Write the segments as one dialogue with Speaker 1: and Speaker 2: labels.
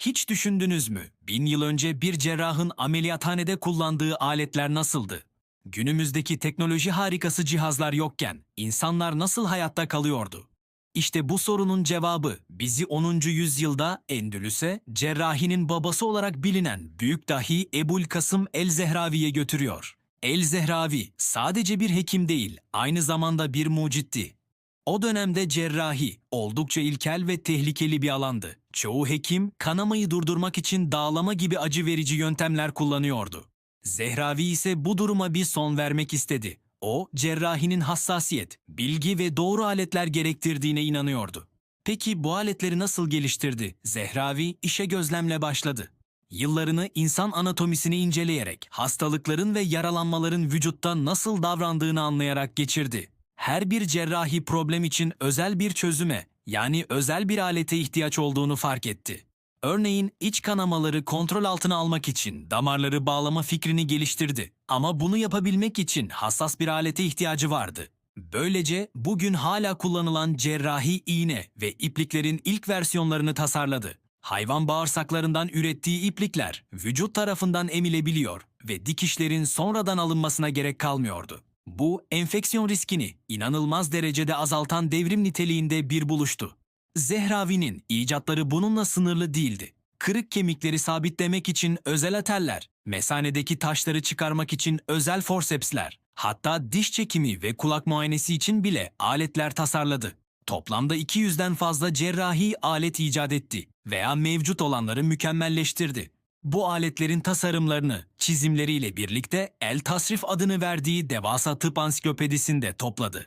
Speaker 1: Hiç düşündünüz mü? Bin yıl önce bir cerrahın ameliyathanede kullandığı aletler nasıldı? Günümüzdeki teknoloji harikası cihazlar yokken insanlar nasıl hayatta kalıyordu? İşte bu sorunun cevabı bizi 10. yüzyılda Endülüs'e cerrahinin babası olarak bilinen büyük dahi Ebul Kasım el-Zehravi'ye götürüyor. El-Zehravi sadece bir hekim değil, aynı zamanda bir mucitti. O dönemde cerrahi oldukça ilkel ve tehlikeli bir alandı. Çoğu hekim kanamayı durdurmak için dağlama gibi acı verici yöntemler kullanıyordu. Zehravi ise bu duruma bir son vermek istedi. O, cerrahinin hassasiyet, bilgi ve doğru aletler gerektirdiğine inanıyordu. Peki bu aletleri nasıl geliştirdi? Zehravi işe gözlemle başladı. Yıllarını insan anatomisini inceleyerek, hastalıkların ve yaralanmaların vücutta nasıl davrandığını anlayarak geçirdi. Her bir cerrahi problem için özel bir çözüme, yani özel bir alete ihtiyaç olduğunu fark etti. Örneğin iç kanamaları kontrol altına almak için damarları bağlama fikrini geliştirdi. Ama bunu yapabilmek için hassas bir alete ihtiyacı vardı. Böylece bugün hala kullanılan cerrahi iğne ve ipliklerin ilk versiyonlarını tasarladı. Hayvan bağırsaklarından ürettiği iplikler vücut tarafından emilebiliyor ve dikişlerin sonradan alınmasına gerek kalmıyordu. Bu enfeksiyon riskini inanılmaz derecede azaltan devrim niteliğinde bir buluştu. Zehravi'nin icatları bununla sınırlı değildi. Kırık kemikleri sabitlemek için özel ateller, mesanedeki taşları çıkarmak için özel forsepsler, hatta diş çekimi ve kulak muayenesi için bile aletler tasarladı. Toplamda 200'den fazla cerrahi alet icat etti veya mevcut olanları mükemmelleştirdi. Bu aletlerin tasarımlarını çizimleriyle birlikte El Tasrif adını verdiği devasa tıp ansiklopedisinde topladı.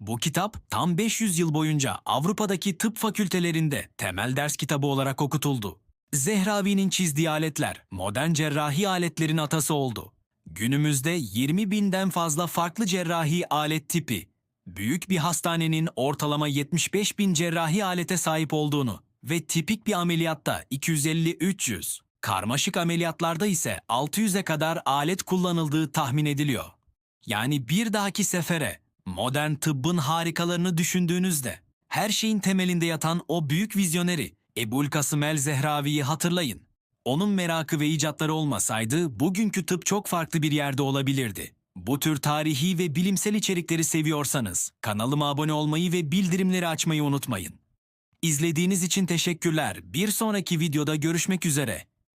Speaker 1: Bu kitap tam 500 yıl boyunca Avrupa'daki tıp fakültelerinde temel ders kitabı olarak okutuldu. Zehravi'nin çizdiği aletler modern cerrahi aletlerin atası oldu. Günümüzde 20 binden fazla farklı cerrahi alet tipi, büyük bir hastanenin ortalama 75 bin cerrahi alete sahip olduğunu ve tipik bir ameliyatta 250-300, karmaşık ameliyatlarda ise 600'e kadar alet kullanıldığı tahmin ediliyor. Yani bir dahaki sefere modern tıbbın harikalarını düşündüğünüzde her şeyin temelinde yatan o büyük vizyoneri Ebul Kasım el Zehravi'yi hatırlayın. Onun merakı ve icatları olmasaydı bugünkü tıp çok farklı bir yerde olabilirdi. Bu tür tarihi ve bilimsel içerikleri seviyorsanız kanalıma abone olmayı ve bildirimleri açmayı unutmayın. İzlediğiniz için teşekkürler. Bir sonraki videoda görüşmek üzere.